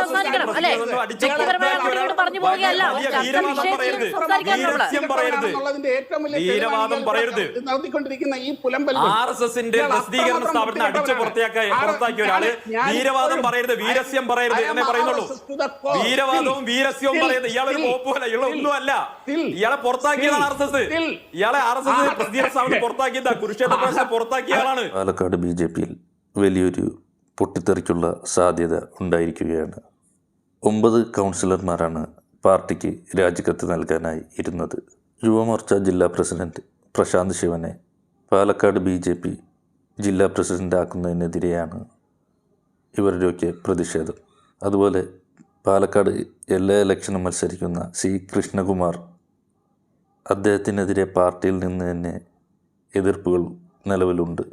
അവസാനിക്കണം അല്ലെ? വ്യക്തിപരമായ അങ്ങോട്ട് പറഞ്ഞു പോവുകയല്ല വിഷയത്തിൽ പറയരുത്. നടത്തിക്കൊണ്ടിരിക്കുന്ന ഈ പുലമ്പൽ ആർ എസ് എസിന്റെ പ്രസിദ്ധീകരണ സ്ഥാപനത്തിന് സ്ഥാപനത്തെ അടിച്ചു. പുറത്താക്കിയ ഒരാൾ വീരവാദം പറയരുത് വീരസ്യം പറയരുത് എന്നേ പറയുന്നുള്ളൂ. വീരവാദവും വീരസ്യവും പറയരുത്. ഇയാളൊരു ഇയാൾ still, ഒന്നുമല്ല. ഇയാളെ പുറത്താക്കിയതാണ് ആർ എസ് എസ്. ഇയാളെ ആർ എസ് എസ് പ്രസിദ്ധീകരണ സ്ഥാപനം പുറത്താക്കിയതാ. കുരുക്ഷേത്ര പുറത്താക്കിയ ആളാണ്. പാലക്കാട് ബി ജെ പിയിൽ വലിയൊരു പൊട്ടിത്തെറിക്കുള്ള സാധ്യത ഉണ്ടായിരിക്കുകയാണ്. ഒമ്പത് കൗൺസിലർമാരാണ് പാർട്ടിക്ക് രാജിക്കത്ത് നൽകാനായി ഇരുന്നത്. യുവമോർച്ച ജില്ലാ പ്രസിഡന്റ് പ്രശാന്ത് ശിവനെ പാലക്കാട് ബി ജെ പി ജില്ലാ പ്രസിഡന്റാക്കുന്നതിനെതിരെയാണ് ഇവരുടെയൊക്കെ പ്രതിഷേധം. അതുപോലെ പാലക്കാട് എല്ലാ ഇലക്ഷനും മത്സരിക്കുന്ന സി കൃഷ്ണകുമാർ അദ്ദേഹത്തിനെതിരെ പാർട്ടിയിൽ നിന്ന് തന്നെ എതിർപ്പുകൾ നിലവിലുണ്ട്.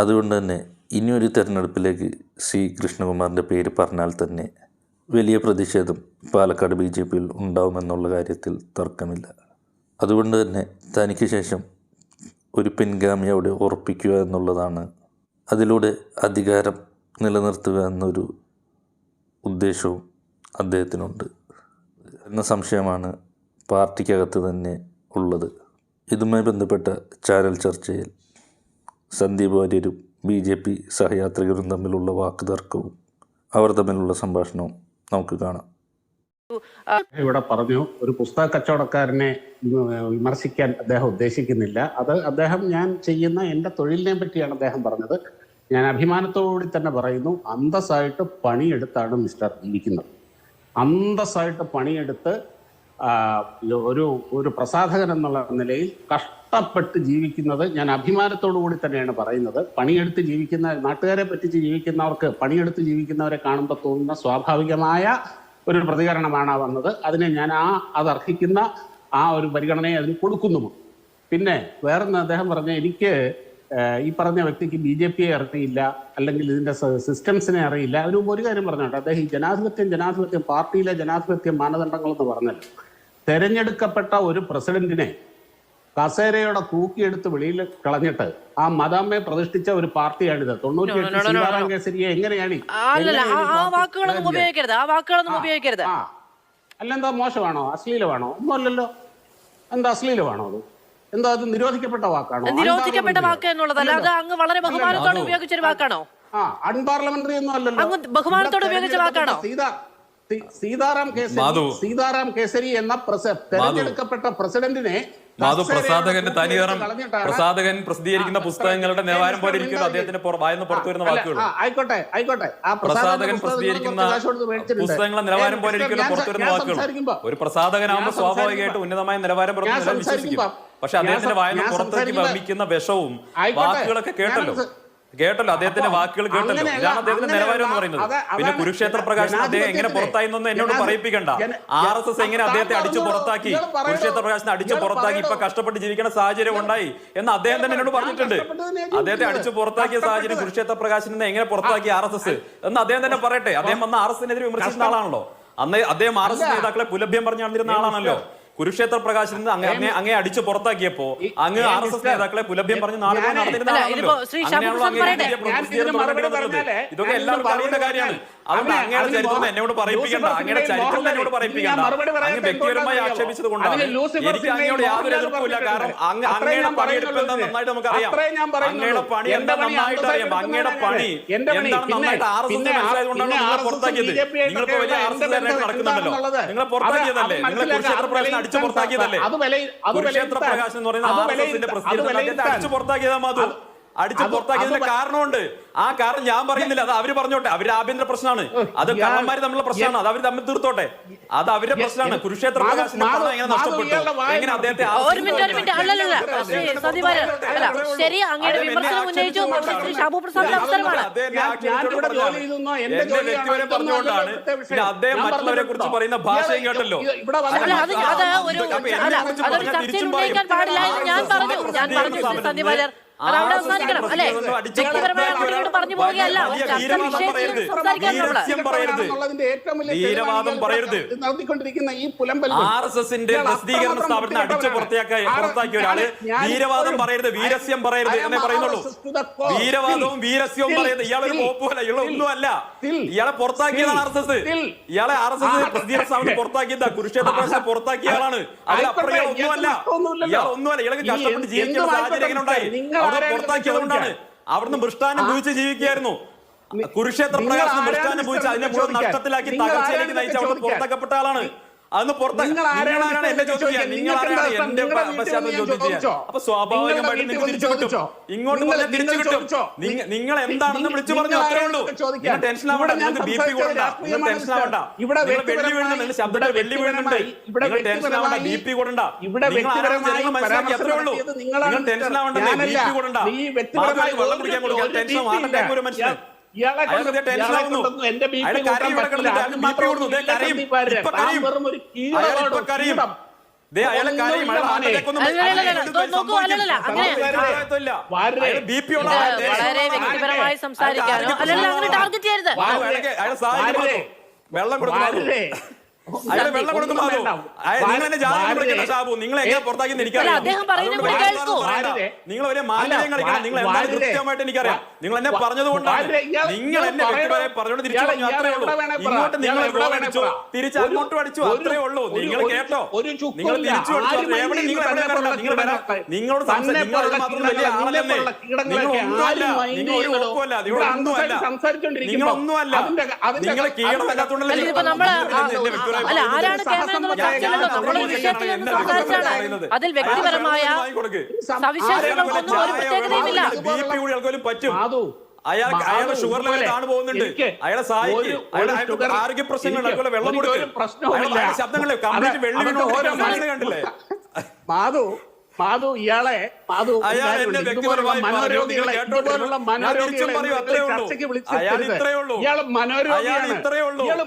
അതുകൊണ്ട് തന്നെ ഇനിയൊരു തിരഞ്ഞെടുപ്പിലേക്ക് സി കൃഷ്ണകുമാറിന്റെ പേര് പറഞ്ഞാൽ തന്നെ വലിയ പ്രതിഷേധം പാലക്കാട് ബി ജെ പിയിൽ ഉണ്ടാവുമെന്നുള്ള കാര്യത്തിൽ തർക്കമില്ല. അതുകൊണ്ട് തന്നെ തനിക്ക് ശേഷം ഒരു പിൻഗാമി അവിടെ ഉറപ്പിക്കുക എന്നുള്ളതാണ് അതിലൂടെ അധികാരം നിലനിർത്തുക എന്നൊരു ഉദ്ദേശവും അദ്ദേഹത്തിനുണ്ട് എന്ന സംശയമാണ് പാർട്ടിക്കകത്ത് തന്നെ ഉള്ളത്. ഇതുമായി ബന്ധപ്പെട്ട ചാനൽ ചർച്ചയിൽ സന്ദീപ് വാര്യരും ബി ജെ പി സഹയാത്രികരും തമ്മിലുള്ള വാക്കുതർക്കവും അവർ തമ്മിലുള്ള സംഭാഷണവും നമുക്ക് കാണാം. ഇവിടെ പറഞ്ഞു ഒരു പുസ്തക കച്ചവടക്കാരനെ വിമർശിക്കാൻ അദ്ദേഹം ഉദ്ദേശിക്കുന്നില്ല. അത് അദ്ദേഹം ഞാൻ ചെയ്യുന്ന എന്റെ തൊഴിലിനെ പറ്റിയാണ് അദ്ദേഹം പറഞ്ഞത്. ഞാൻ അഭിമാനത്തോടുകൂടി തന്നെ പറയുന്നു അന്തസ്സായിട്ട് പണിയെടുത്താണ് മിസ്റ്റർ ഇരിക്കുന്നത്. അന്തസ്സായിട്ട് പണിയെടുത്ത് ഒരു ഒരു പ്രസാധകൻ എന്നുള്ള നിലയിൽ കഷ്ടപ്പെട്ട് ജീവിക്കുന്നത് ഞാൻ അഭിമാനത്തോടു കൂടി തന്നെയാണ് പറയുന്നത്. പണിയെടുത്ത് ജീവിക്കുന്ന നാട്ടുകാരെ പറ്റിച്ച് ജീവിക്കുന്നവർക്ക് പണിയെടുത്ത് ജീവിക്കുന്നവരെ കാണുമ്പോൾ തോന്നുന്ന സ്വാഭാവികമായ ഒരു പ്രതികരണമാണ് വന്നത്. അതിനെ ഞാൻ ആ അത് അർഹിക്കുന്ന ആ ഒരു പരിഗണനയെ അതിന് കൊടുക്കുന്നു പിന്നെ വേറൊന്ന് അദ്ദേഹം പറഞ്ഞ എനിക്ക് ഈ പറഞ്ഞ വ്യക്തിക്ക് ബി ജെ പിയെ അറിയില്ല അല്ലെങ്കിൽ ഇതിന്റെ സിസ്റ്റംസിനെ അറിയില്ല. അതിന് ഒരു കാര്യം പറഞ്ഞോട്ടെ അദ്ദേഹം ഈ ജനാധിപത്യം ജനാധിപത്യം പാർട്ടിയിലെ ജനാധിപത്യ മാനദണ്ഡങ്ങൾ എന്ന് പറഞ്ഞല്ലോ. തെരഞ്ഞെടുക്കപ്പെട്ട ഒരു പ്രസിഡന്റിനെ കസേരയോടെ തൂക്കിയെടുത്ത് വെളിയിൽ കളഞ്ഞിട്ട് ആ മദാമ്മയെ പ്രതിഷ്ഠിച്ച ഒരു പാർട്ടിയാണിത്. തൊണ്ണൂറ്റി സീതാറാം. കേസരിയെ എങ്ങനെയാണ് അല്ല എന്താ ആ- എങ്ങനെയാണ് ഈ ആ പാർട്ടി വാക്കുകളൊന്നും പ്രസിഡന്റ്? ഉപയോഗിക്കരുത് ആ വാക്കുകളൊന്നും ഉപയോഗിക്കരുത്. ആ. അല്ലെന്താ മോശമാണോ? അശ്ലീലമാണോ? ഒന്നുമല്ലല്ലോ. എന്താ അശ്ലീലമാണോ അത്? എന്താ അത് നിരോധിക്കപ്പെട്ട വാക്കാണോ? നിരോധിക്കപ്പെട്ട വാക്ക് എന്നുള്ളതല്ല അത് അങ്ങ് വളരെ ബഹുമാനത്തോടെ ഉപയോഗിച്ചൊരു വാക്കാണോ? ആ അൺപാർലമെന്ററി ഒന്നും അല്ലല്ലോ. അങ്ങ് ബഹുമാനത്തോടെ ഉപയോഗിച്ച വാക്കാണോ? സീതാ സീതാറാം കേസരി. സീതാറാം കേസരി എന്ന തെരഞ്ഞെടുക്കപ്പെട്ട പ്രസിഡന്റിനെ മാധു പ്രസാദകന്റെ പ്രസാധകന്റെ തനിനിറം പ്രസാദകൻ പ്രസാധകൻ പ്രസിദ്ധീകരിക്കുന്ന പുസ്തകങ്ങളുടെ നിലവാരം പോലെ ഇരിക്കുന്നു അദ്ദേഹത്തിന്റെ വായന വായന്ന് പുറത്തു വരുന്ന വാക്കുകൾ ആയിക്കോട്ടെ ആയിക്കോട്ടെ. പ്രസാദകൻ പ്രസിദ്ധീകരിക്കുന്ന. പുസ്തകങ്ങളുടെ നിലവാരം പോലെ ഇരിക്കുന്ന പുറത്തു വരുന്ന വാക്കുകൾ ഒരു പ്രസാധകനാകുമ്പോൾ ഞാൻ സ്വാഭാവികമായിട്ട് ഉന്നതമായ നിലവാരം പുറത്തു വിശ്വസിക്കും. പക്ഷെ അദ്ദേഹത്തിന്റെ വായന പുറത്തേക്ക് സംസാരിക്കുമ്പോ- വിഷവും വാക്കുകളൊക്കെ കേട്ടല്ലോ. കേട്ടല്ലോ അദ്ദേഹത്തിന്റെ വാക്കുകൾ കേട്ടല്ലോ. ഇതാണ് അദ്ദേഹത്തിന്റെ നിലവാരം എന്ന് പറയുന്നത്. പിന്നെ കുരുക്ഷേത്ര പ്രകാശനം അദ്ദേഹം എങ്ങനെ ജനാധിപത്യത്തിന്റെ- പുറത്തായി എന്നൊന്നും എന്നോട് പറയിപ്പിക്കണ്ട. ആർ എസ് എസ് എങ്ങനെ അദ്ദേഹത്തെ അടിച്ചു. പുറത്താക്കി? കുരുക്ഷേത്ര പ്രകാശനെ അടിച്ചു പുറത്താക്കി ഇപ്പൊ കഷ്ടപ്പെട്ട് ജീവിക്കുന്ന സാഹചര്യം ഉണ്ടായി എന്ന് അദ്ദേഹം തന്നെ എന്നോട് പറഞ്ഞിട്ടുണ്ട്. അദ്ദേഹത്തെ അടിച്ചു പുറത്താക്കിയ സാഹചര്യം കുരുക്ഷേത്ര പ്രകാശനെ എങ്ങനെ പുറത്താക്കി ആർ എസ് എസ്? എന്ന് അദ്ദേഹം തന്നെ പറയട്ടെ. അദ്ദേഹം വന്ന ആർ എസ് എസിനെതിരെ വിമർശിക്കുന്ന ആളാണല്ലോ. അന്ന് അദ്ദേഹം ആർ എസ് എസ് നേതാക്കളെ പുലഭ്യം പറഞ്ഞു നടന്നിരുന്ന ആളാണല്ലോ. കുരുക്ഷേത്ര പ്രകാശിൽ നിന്ന് അങ്ങ് അങ്ങേ അടിച്ചു പുറത്താക്കിയപ്പോ അങ്ങ് ആർ എസ് എസ് നേതാക്കളെ പുലഭ്യം പറഞ്ഞ് നാളെ ഞാനേ- നടന്നിരുന്ന അല്ല, ആളാണല്ലോ. ശ്രീ ഷാബു അങ്ങനെയാണല്ലോ പ്രസാദ് അങ്ങ് പറയട്ടെ. പുതിയ ഞാൻ പ്രസിദ്ധീകരണം ഇതിന് മറുപടി പറഞ്ഞാലേ, ഇതൊക്കെ എല്ലാവർക്കും അറിയുന്ന കാര്യമാണ്. അതുകൊണ്ട് അങ്ങയുടെ ചരിത്രം എന്നോട് പറയിപ്പിക്കണ്ട. അങ്ങയുടെ ചരിത്രം എന്നോട് പറയിപ്പിക്കണ്ട. അങ്ങ് വ്യക്തിപരമായി ആക്ഷേപിച്ചത്? കൊണ്ടാണ്. എനിക്ക് അങ്ങയോട് യാതൊരു എതിർപ്പില്ല കാരണം. അങ്ങ് അങ്ങയുടെ പണിയെടുപ്പ് എന്താ നന്നായിട്ട് നമുക്കറിയാം. അങ്ങയുടെ പണി എന്താ നന്നായിട്ട് അറിയാം. അങ്ങയുടെ പണി എന്താണ് നന്നായിട്ട് ആർ എസ് എസ് മനസ്സിലായതുകൊണ്ടാണ് നിങ്ങളെ പുറത്താക്കിയത്? നിങ്ങളിപ്പോ വലിയ ആർ എസ് എസ് നടക്കുന്നുണ്ടല്ലോ നിങ്ങളെ പുറത്താക്കിയതല്ലേ? നിങ്ങളെ കുരുക്ഷേത്ര പ്രകാശനം അടിച്ചു പുറത്താക്കിയതല്ലേ? കുരുക്ഷേത്ര പ്രകാശനം എന്ന് പറയുന്ന ആർ എസ് എസിന്റെ അത് അടിച്ചു പുറത്താക്കിയതാ മാധു. അടിച്ചു പുറത്താക്കിയതിന്റെ കാരണമുണ്ട് ആ കാരണം ഞാൻ പറയുന്നില്ല അത് അവർ പറഞ്ഞോട്ടെ അവരുടെ ആഭ്യന്തര പ്രശ്നമാണ് അത് കള്ളന്മാര് തമ്മിലുള്ള പ്രശ്നമാണ് അത് അവർ തമ്മിൽ തീർത്തോട്ടെ അത് അവരുടെ പ്രശ്നമാണ് കുരുക്ഷേത്ര എങ്ങനെ നഷ്ടപ്പെട്ടു അദ്ദേഹത്തെ ഒരു മിനിറ്റ് ഒരു മിനിറ്റ് അല്ലല്ല ശ്രീ അങ്ങയുടെ വിമർശനം ഉന്നയിച്ചു ഷാബു പ്രസാദിന്റെ അവസരമാണ് എന്റെ വ്യക്തിപരം പറഞ്ഞുകൊണ്ടാണ് പിന്നെ അദ്ദേഹം മറ്റുള്ളവരെ കുറിച്ച് പറയുന്ന ഭാഷയും കേട്ടല്ലോ ഇവിടെ വന്ന് അത് അത് ഒരു അതൊരു ചർച്ചയിൽ ഉന്നയിക്കാൻ പാടില്ല ഞാൻ പറഞ്ഞു ഞാൻ പറഞ്ഞു വാര്യർ അത് അവിടെ RSS അവസാനിക്കണം അല്ലെ? പ്രസിദ്ധീകരണം അടിച്ച് വ്യക്തിപരമായ പുറത്താക്കിയ അങ്ങോട്ട് ഒരാൾ പറഞ്ഞു പോവുകയല്ല. വീരവാദം പറയരുത്. പറയരുത്. എന്നുള്ളതിന്റെ ഏറ്റവും വലിയ വീരവാദം തെളിവാണ് പറയരുത്. ഇയാൾ നടത്തിക്കൊണ്ടിരിക്കുന്ന ഈ പുലമ്പൽ ആർ എസ് എസിന്റെ പ്രസിദ്ധീകരണ സ്ഥാപനത്തെ അടിച്ചു പുറത്തിയാക്കിയ പുറത്താക്കിയ ഒരാൾ വീരവാദം പറയരുത്. വീരസ്യം പറയരുത് എന്നേ പറയുന്നുള്ളൂ. വീരവാദവും വീരസ്യവും പറയരുത്. ഇയാളൊരു പോപ്പുമല്ല ഇയാളെ ഒന്നുമല്ല. ഇയാളെ പുറത്താക്കിയതാണ് ആർ എസ് എസ്. ഇയാളെ ആർ എസ് എസ് പ്രസിദ്ധീകരണ സ്ഥാപനം പുറത്താക്കിയതാ കുരുക്ഷേത്ര പ്രദേശം പുറത്താക്കിയ ആളാണ്. അതിലപ്പുറം ഇയാൾ ഒന്നുമല്ല. ഇയാൾ ഒന്നുമല്ല. ഇയാൾക്ക് കഷ്ടപ്പെട്ട് ജീവിക്കുന്ന സാഹചര്യം എങ്ങനെ ഉണ്ടായി പുറത്താക്കിയതുകൊണ്ടാണ് അവിടുന്ന് മൃഷ്ടാനം ഭൂവിച്ച് ജീവിക്കുകയായിരുന്നു. കുരുക്ഷേത്ര പ്രകാശം മൃഷ്ടാനം ഭൂവിച്ച് അതിനെ മുഴുവൻ നഷ്ടത്തിലാക്കി തകർച്ചയിലേക്ക് നയിച്ച അവിടെ പുറത്താക്കപ്പെട്ട ആളാണ്. അതൊന്ന് പുറത്ത് ചോദിക്കുക ചോദിക്കാൻ? നിങ്ങൾ ആരാണ് എന്റെ പശ്ചാത്തലം ചോദ്യം ചെയ്യാൻ? അപ്പൊ സ്വാഭാവികമായിട്ട് നിങ്ങൾ തിരിച്ചു കിട്ടും. ഇങ്ങോട്ട് പറഞ്ഞാൽ തിരിച്ചു കിട്ടും. നിങ്ങൾ എന്താണെന്ന് വിളിച്ചു പറഞ്ഞു അത്രേ ഉള്ളൂ. നിങ്ങൾ ടെൻഷൻ ആവണ്ട. നിങ്ങൾക്ക് ബി പി കൂടണ്ട നിങ്ങൾ ടെൻഷൻ ആവണ്ട. നിങ്ങൾ വെള്ളി വ്യക്തിപരമായി- നിങ്ങൾ ശബ്ദത്തിൽ വെള്ളി വീഴുന്നുണ്ട് നിങ്ങൾ ടെൻഷൻ ആവണ്ട. ബി പി കൂടണ്ട നിങ്ങൾ ആരാണ് ജനങ്ങൾ മനസ്സിലാക്കി അത്രേ ഉള്ളൂ. നിങ്ങൾ ടെൻഷൻ ആവണ്ടല്ലേ ബി പി കൂടണ്ട. വെള്ളം കുടിക്കാൻ കൊടുക്കുക ടെൻഷൻ ഒരു മനുഷ്യന്? ഇയാളെ എന്റെ ബി പി വെറും ഒരു വളരെ വ്യക്തിപരമായി സംസാരിക്കാനോ? അല്ലല്ല അങ്ങനെ ടാർഗറ്റ് ചെയ്യരുത്. വെള്ളം കൊടുക്കും നിങ്ങൾ ഒരു മാലിന്യം കളിക്കണം നിങ്ങൾ എന്താണ്. കൃത്യമായിട്ട് എനിക്കറിയാം നിങ്ങൾ എന്നെ വാ- പറഞ്ഞത് കൊണ്ടാണ് വാരരെ, ഇയാൾ- നിങ്ങൾ എന്നെ ഇയാൾ വ്യക്തിപരമായി തിരിച്ചു പറഞ്ഞു അത്രേ ഉള്ളൂ. ഇങ്ങോട്ട് നിങ്ങൾ എവിടെ ഗോൾ വേണേ അടിച്ചു തിരിച്ച് അങ്ങോട്ടും അടിച്ചു അത്രേ ഉള്ളൂ നിങ്ങൾ കേട്ടോ നിങ്ങൾ ഇല്ല. തിരിച്ചു എവിടെ നിങ്ങൾ മൈൻഡ് എവിടെ വരണം നിങ്ങൾ വരാം നിങ്ങളോട് സംസാരിക്കും നിങ്ങൾ മാത്രം വലിയ കീടങ്ങളെ- ആളല്ലേ നിങ്ങൾ ഒന്നുമല്ല നിങ്ങൾ ഒരു ഒന്നുമല്ല നിങ്ങൾ ഒന്നുമല്ല കീഴടങ്ങാത്തോണ്ടല്ലേ അല്ല, ആരാണ് എന്നുള്ള ചർച്ചയിലല്ലോ നമ്മൾ ഒരു വിഷയത്തിൽ നിന്ന് സംസാരിച്ചാണ് അതിൽ വ്യക്തിപരമായ സവിശേഷതകൾക്കൊന്നും ഒരു പ്രത്യേകതയുമില്ല പറ്റും അയാൾ അയാളുടെ ഷുഗർ ലെവൽ താണു പോകുന്നുണ്ട് അയാളെ സഹായിക്കും ഒരു- അയാളെ ഒരു അയാൾക്ക് ഷുഗർ- ആരോഗ്യ പ്രശ്നങ്ങൾ അതുപോലെ വെള്ളം കൊടുക്കും. ശബ്ദങ്ങളെ കംപ്ലീറ്റ് വെള്ളി അതൊക്കെ ഓരോ വീണു കണ്ടില്ലേ മാധു മാധു ഇയാളെ മാധു അയാൾ കാര്യമുണ്ട്. എന്നെ ഇതുപോലുള്ള വ്യക്തിപരമായി മനോരോഗികളെ മനോരോഗികളെ ഉള്ളൂ. ചർച്ചയ്ക്ക് അയാൾ വിളിച്ചിരുത്തരുത്. ഇത്രയേ ഉള്ളൂ. ഇയാൾ അയാൾ മനോരോഗിയാണ്. ഇയാൾ